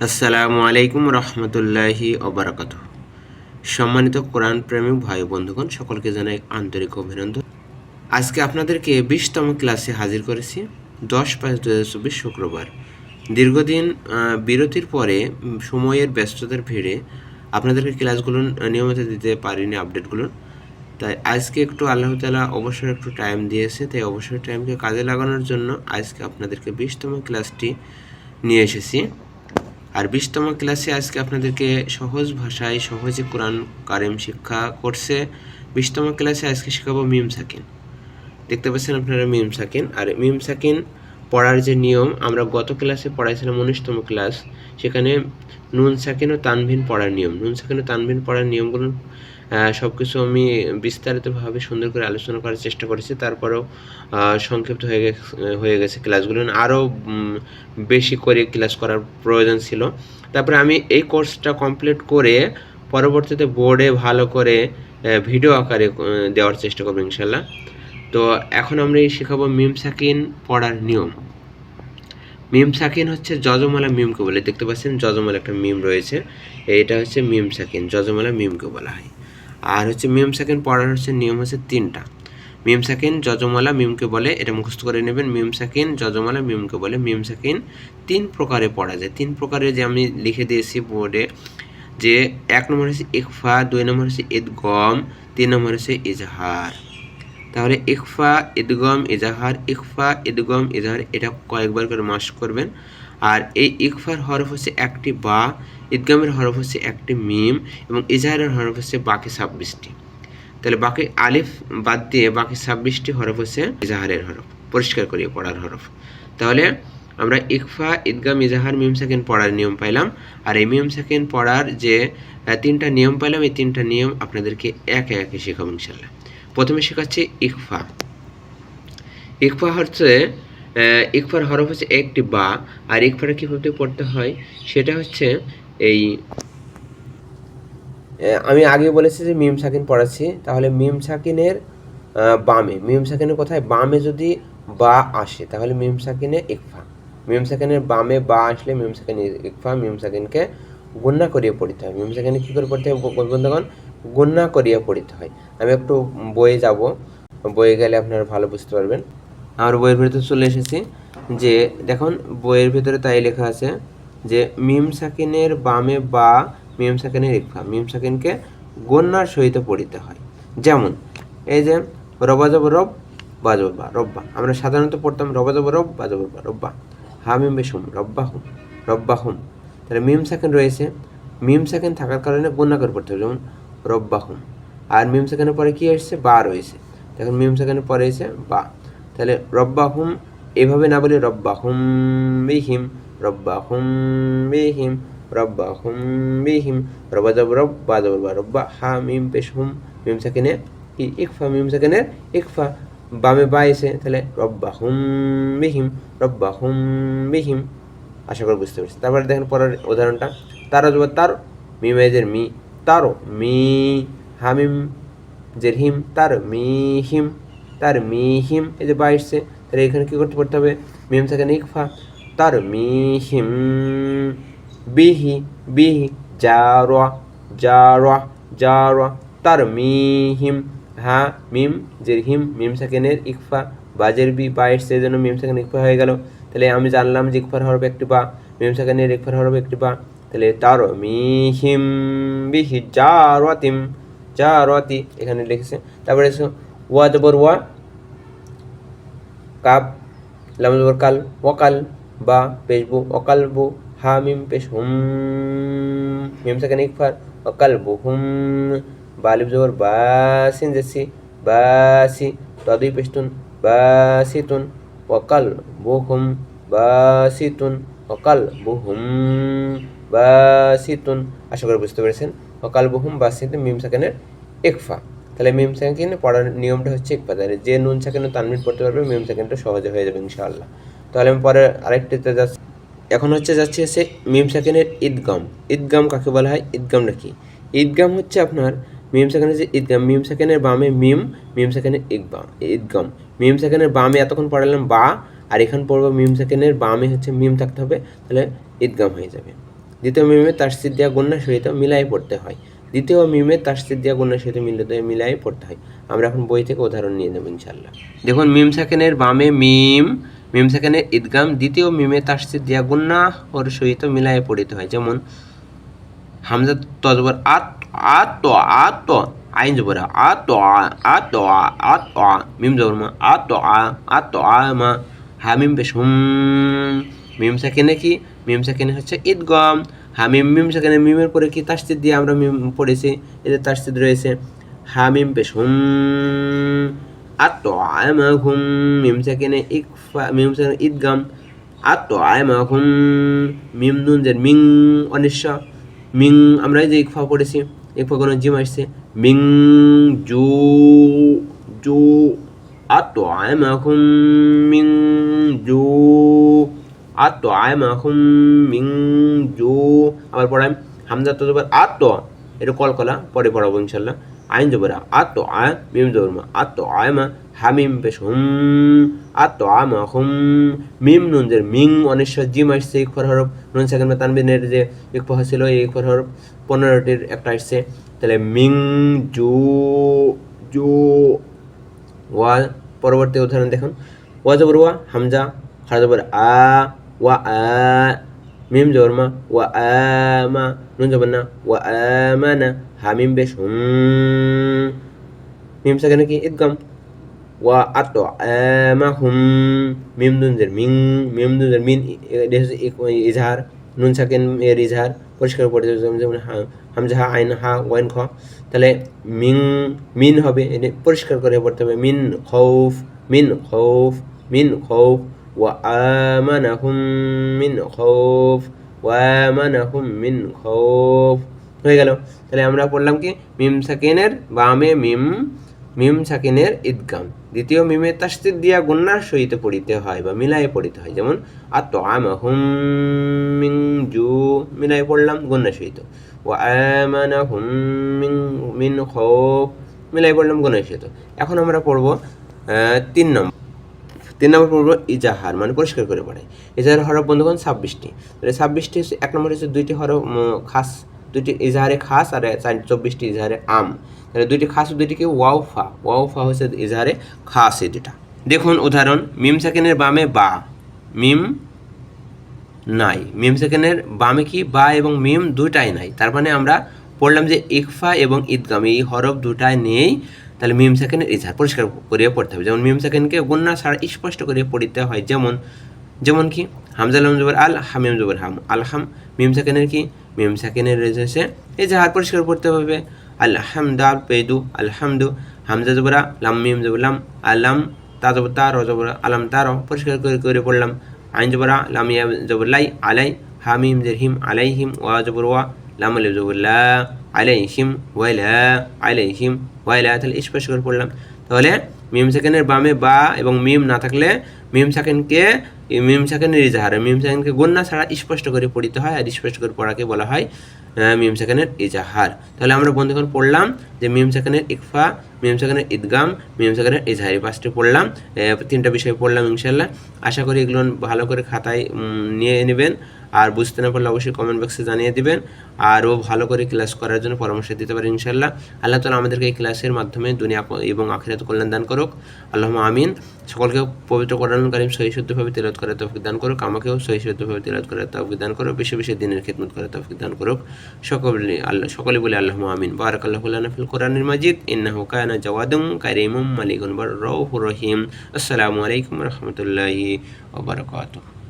আসসালামু আলাইকুম রহমতুল্লাহি অবরাকাত সম্মানিত কোরআন প্রেমিক ভাই বন্ধুগণ, সকলকে জানাই আন্তরিক অভিনন্দন। আজকে আপনাদেরকে বিশতম ক্লাসে হাজির করেছি, দশ পাঁচ দু হাজার চব্বিশ শুক্রবার। দীর্ঘদিন বিরতির পরে সময়ের ব্যস্ততার ভিড়ে আপনাদেরকে ক্লাসগুলো নিয়মিত দিতে পারিনি আপডেটগুলো। তাই আজকে একটু আল্লাহ তালা অবসর একটু টাইম দিয়েছে, তাই অবসর টাইমকে কাজে লাগানোর জন্য আজকে আপনাদেরকে বিশতম ক্লাসটি নিয়ে এসেছি। আর বিশতম ক্লাসে আজকে আপনাদেরকে সহজ ভাষায় সহজে কোরআন, কারেম শিক্ষা করছে। বিশতম ক্লাসে আজকে শেখাবো মিম সাকিন। দেখতে পাচ্ছেন আপনারা মিম সাকিন। আর মিম সাকিন পড়ার যে নিয়ম, আমরা গত ক্লাসে পড়াইছিলাম উনিশতম ক্লাস। সেখানে নুন সাকিন ও তানভিন পড়ার নিয়ম। নুন সাকিন ও তানভিন পড়ার নিয়মগুলো সব কিছু আমি বিস্তারিতভাবে সুন্দর করে আলোচনা করার চেষ্টা করেছি। তারপরেও সংক্ষিপ্ত হয়ে গেছে হয়ে গেছে ক্লাসগুলো। আরও বেশি করে ক্লাস করার প্রয়োজন ছিল। তারপরে আমি এই কোর্সটা কমপ্লিট করে পরবর্তীতে বোর্ডে ভালো করে ভিডিও আকারে দেওয়ার চেষ্টা করব ইনশাল্লাহ। তো এখন আমরা শেখাবো মিম সাকিন পড়ার নিয়ম। মিম সাকিন হচ্ছে যজমালা মিমকে বলে। দেখতে পাচ্ছেন, যজমালা একটা মিম রয়েছে। এটা হচ্ছে মিম সাকিন, যজমালা মিমকে বলা হয়। আর হচ্ছে মিম সাকিন পড়ার হচ্ছে নিয়ম হচ্ছে তিনটা। মিম সাকিন যজমালা মিমকে বলে, এটা মুখস্থ করে নেবেন মিম সাকিন যজমালা মিমকে বলে মিম সাকিন তিন প্রকারে পড়া যায়। তিন প্রকারে যে আমি লিখে দিয়েছি বোর্ডে যে এক নম্বর হচ্ছে ইকফা, দুই নম্বর হচ্ছে ইদগম, তিন নম্বর হচ্ছে ইজহার। তাহলে ইকফা, ইদগম, ইজাহার, ইকফা, ইদগম, ইজাহার, এটা কয়েকবার করে মাস করবেন। আর এই ইকফার হরফ হচ্ছে একটি বা ইদগমের হরফ হচ্ছে একটি মিম এবং ইজাহারের হরফ হচ্ছে বাকি ছাব্বিশটি। তাহলে বাকি আলিফ বাদ দিয়ে বাকি ছাব্বিশটি হরফ হচ্ছে ইজাহারের হরফ। পরিষ্কার করিয়ে পড়ার হরফ। তাহলে আমরা ইকফা ইদগাম ইজাহার, মিম সেকেন্ড পড়ার নিয়ম পাইলাম। আর এই মিম সেকেন্ড পড়ার যে তিনটা নিয়ম পাইলাম, এই তিনটা নিয়ম আপনাদেরকে একে একে শেখাবো ইনশাল্লাহ প্রথমে শেখাচ্ছি ইকফা। ইকফা হচ্ছে ইকফার হরফ হচ্ছে একটি বা, আর ইকফাটা কীভাবে পড়তে হয়, সেটা হচ্ছে এই আমি আগে বলেছি যে মিম সাকিন পড়াচ্ছি, তাহলে মিম সাকিনের বামে, মিম সাকিনের কোথায়? বামে যদি বা আসে, তাহলে মিম সাকিনে ইকফা। মিম সাকিনের বামে বা আসলে মিম সাকিন ইকফা, মিম সাকিনকে গুন্না করিয়ে পড়তে হয়। মিম সাকিনে কী করে পড়তে হয় বন্ধুগণ? গুন্না করিয়ে পড়তে হয়। আমি একটু বইয়ে যাব, বইয়ে গেলে আপনারা ভালো বুঝতে পারবেন। আমার বইয়ের ভিতরে চলে এসেছি যে দেখুন, বইয়ের ভিতরে তাই লেখা আছে যে মিম সাকিনের বামে বা, মিম সাকিনের ইকফা মিম সাকিনকে গন্যার সহিত পড়িতে হয়। যেমন, এই যে রবাজব রব বাজব রব্বা। আমরা সাধারণত পড়তাম রবাজব রব বাজব রব্বা। হামিম বেশুম রব্বা হুম রব্বা হুম। তাহলে মিম সেকেন্ড রয়েছে। মিম সেকেন্ড থাকার কারণে গণ্য করে পড়তে হবে। যেমন, রব্বা হুম। আর মিম সেকেন্ডের পরে কি এসছে বা রয়েছে। দেখুন, মিম সেকেন্ডের পরে এসে বা। তাহলে রব্বা হুম এভাবে না বলে রব্বা হুম বিহিম রব্বা হুম বিহিম রব্বা হুম বিহিম, রব্বা জব রব বা জবর বা রব্বা, হা, মিম, পেশ, হুম, মিম সেকেন্ডে কি ইকফা, মিম সেকেন্ডের ইকফা, বামে বা এসে, তাহলে রব্বা হুম বিহিম রব্বা হুম বিহিম, আশা করি বুঝতে পারছি। তারপরে দেখেন পরের উদাহরণটা, তার অথবা তার মিমেজের মি, তারও মি, হামিম জের হিম তার মি হিম তার মিহিম, এই যে বা এসছে তাহলে এখানে কী করতে পড়তে হবে? মিম সেখানে ইকফা তার মিহিম, বিহি বিহি জারা জারা জারা তার মি হিম হা, মিম জের হিম, মিম সেকেন্ডের ইকফা, বাজের বি বা এসছে জন্য মিম সেকেন্ড ইকফা হয়ে গেল। তাহলে আমি জানলাম যে ইকফার হরফ একটি বা, মিম সেকেন্ডের ইকফার হরফ একটি বা, তাহলে তার মিহিম, বিহি জারাতিম জারাতি এখানে লিখেছে। তারপরে ওয়া জবর ওয়া কাপ লাম জবর কাল, ওয়াকাল, বা পেশবু অকালবু হা, মিম, পেশ হুম, মিম সেকেন্ড ইকফার অকালবু হুম বালিব জবর বাসিন জেসি বাসি তদুই পেশতুন বাসিতুন ওয়াকাল বুহুম বাসিতুন অকাল বুহুম বাসিতুন আশা করি বুঝতে পেরেছেন অকাল বুহুম বাসিতুন মিম সেকেন্ডের ইকফা। তাহলে মিম সেকেন্ড পড়ার নিয়মটা হচ্ছে তাহলে যে নুন সেকেন্ড তানবির পড়তে পারবে মিম সেকেন্ডটা সহজে হয়ে যাবে ইনশাআল্লাহ। তাহলে আমি পরে আরেকটিতে যাচ্ছি। এখন হচ্ছে যাচ্ছে হচ্ছে মিম সেকেন্ডের ঈদগাম ঈদগাম কাকে বলা হয়? ঈদগামটা কি? ঈদগাম হচ্ছে আপনার মিম সেকেন্ডের যে ঈদগাম মিম সেকেন্ডের বামে মিম মিম সেকেন্ডের ঈদগাম ঈদগাম মিম সেকেন্ডের বামে এতক্ষণ পড়ালাম বা, আর এখানে পড়ব মিম সেকেন্ডের বামে হচ্ছে মিম থাকতে হবে, তাহলে ঈদগাম হয়ে যাবে। দ্বিতীয় মিমে তাসজিদ দিয়া গুণার সহিত মিলাই পড়তে হয়। দ্বিতীয় মিমে তাসজিদ দিয়া গুণার সহিত মিলিত মিলাই পড়তে হয়। আমরা এখন বই থেকে উদাহরণ নিয়ে নেব ইনশাল্লাহ দেখুন, মিম সেকেন্ডের বামে মিম মিম সেকেন্ডের ঈদগাম, দ্বিতীয় মিমে তাসজিদ দিয়া গুণা ওর সহিত মিলাই পড়িতে হয়। যেমন হামজা তজবর আত আত আত আইন জবর, আত আত আত মিম জবর মা, আত আত মা হামিম পেশ, হুম, মিম সেকেন্ডে কি? মিম সেকেন্ডে হচ্ছে ঈদগম। হামিম, মিম সেকেন্ডে মিমের পরে কি তাসজিদ দিয়ে আমরা মিম পড়েছি? এদের তাসজিদ রয়েছে। হামিম পেশ হুম, আত'আমাহুম। মিম সেকেন্ডে ইকফা, মিম সেকেন্ডে ঈদগাম। আত'আমাহুম। মিম নুন যে মিং অনিশ্চ মিং আমরা যে ইকফা পড়েছি, ইকফা কোনো জিম আসছে। মিং, জু জু, আত'আমাহুম। মিং, জু আত'আমাহুম মিং জু। আবার পড়াই হামজা তো জবর আত এটা কলকলা পরে পড়াবো ইনশাল্লাহ আইন জবরা আত আ মিম জবরমা আত আয়মা হামিম পেশ হুম আত আমা হুম মিম নুনজের মিং অনেশ্বর জিম আসছে ইকফর হরফ, নুন সেকেন্ড তানবিনের যে ইকফর ছিল, এই ইকফর হরফ, পনেরোটির একটা আসছে। তাহলে মিং জু জু ওয়া পরবর্তী উদাহরণ দেখুন। ওয়া জবর ওয়া, হামজা খা জবর আ ওয়া আ মিম জবরমা ওয়া আমা নুন জবর না ওয়া আমানা হামিম বেশ হুম মিম সেখানে কি ইদগাম ওয়া আত আমাহুম মিম দুনজের মিং মিম দুনজের মিন ইজহার নুন সাকেন এর ইজহার পরিষ্কার যাবে যেমন হামজা হা, আইন হা, ওয়াইন খ। তাহলে মিং মিন হবে। পরিষ্কার করে পড়তে হবে। মিন খৌফ মিন খৌফ মিন খৌফ। ওয়া আমানাহুম মিন খৌফ ওয়া আমানাহুম মিন খৌফ হয়ে গেল। তাহলে আমরা পড়লাম কি? মিম সাকিনের বামে মিম মিম সাকিনের ঈদগাম। দ্বিতীয় মিমে তাস্তিদ দিয়া গুন্নার সহিত পড়িতে হয় বা মিলায়ে পড়িতে হয়। যেমন আত হুম মিং জু, মিলায়ে পড়লাম গুন্নার সহিত। ও আমানা হুম মিং মিন খৌফ মিলাই পড়লাম গুন্নার সহিত। এখন আমরা পড়ব তিন নম্বর। তিন নম্বর পড়ব ইজাহার মানে পরিষ্কার করে পড়ে। ইজাহার হরফ বন্ধুগণ ছাব্বিশটি। তাহলে ছাব্বিশটি হচ্ছে, এক নম্বর হচ্ছে দুইটি হরফ খাস, দুইটি ইজাহারে খাস আর চব্বিশটি ইজাহারে আম। তাহলে দুইটি খাস দুইটিকে ওয়াউফা ওয়াউফা হচ্ছে ইজাহারে খাস এই দুটা দেখুন উদাহরণ, মিম সেকেন্ডের বামে বা। মিম নাই। মিম সেকেন্ডের বামে কি? বা এবং মিম দুটাই নাই। তার মানে আমরা পড়লাম যে ইকফা এবং ঈদগাম। এই হরফ দুটাই নেই তাহলে মিম সেকেন্ডের ইজহার পরিষ্কার করে পড়তে হবে। যেমন মিম সেকেন্ডকে গুন্না ছাড়া স্পষ্ট করে পড়িতে হয়, যেমন যেমন কি? হামজালাম জবর আল হামিম জবর হাম। আলহাম মিম সেকেন্ডের কি? মিম সেকেন্ডের রয়েছে এই যে হার পরিষ্কার করতে হবে। আলহামদাল পেদু আলহামদু হামজা জবরা লাম মিম জবরাম আলাম তা জবর তার জবর আলাম তার পরিষ্কার করে করে পড়লাম। আইন জবরা লাম জবর লাই, আলাই হামিম জেরহিম, আলাইহিম, ওয়া জবর ওয়া। লাম লা আলাইহিম ওয়াইলা আলাইহিম ওয়াইলা তাহলে স্পষ্ট করে পড়লাম তাহলে মিম সেকেন্ডের বামে বা এবং মিম না থাকলে মিম সেকেন্ডকে মিম সেকেন্ডের ইজাহার মিম সেকেন্ডকে গন্যা ছাড়া স্পষ্ট করে পড়িতে হয় আর স্পষ্ট করে পড়াকে বলা হয় মিম সেকেন্ডের ইজাহার তাহলে আমরা বন্ধুগণ পড়লাম যে মিম সেকেন্ডের ইকফা মিম সেকেন্ডের ঈদগাম মিম সেকেন্ডের ইজহার পাঁচটি পড়লাম তিনটা বিষয় পড়লাম ইনশাল্লাহ আশা করি এগুলো ভালো করে খাতায় নিয়ে নেবেন। আর বুঝতে না পারলে অবশ্যই কমেন্ট বক্সে জানিয়ে দিবেন। আরও ভালো করে ক্লাস করার জন্য পরামর্শ দিতে পারেন ইনশাল্লাহ আল্লাহ তালা আমাদেরকে এই ক্লাসের মাধ্যমে দুনিয়া এবং আখিরাত কল্যাণ দান করুক। আল্লাহ আমিন। সকলকে পবিত্র কোরআন কারিম সহি শুদ্ধভাবে তিলত করে তৌফিক দান করুক। আমাকেও সহি শুদ্ধভাবে তিলত করে তৌফিক দান করুক। বেশি বেশি দিনের খেদমত করে তৌফিক দান করুক। সকলে আল্লাহ সকলে বলে আল্লাহ আমিন। বারাক আল্লাহ ফিল কোরআনুল মাজিদ। ইন্নাহু কানা জাওয়াদুম কারিমুম মালিকুন রহিম। আসসালামু আলাইকুম রহমতুল্লাহি ওয়া বারাকাতুহু।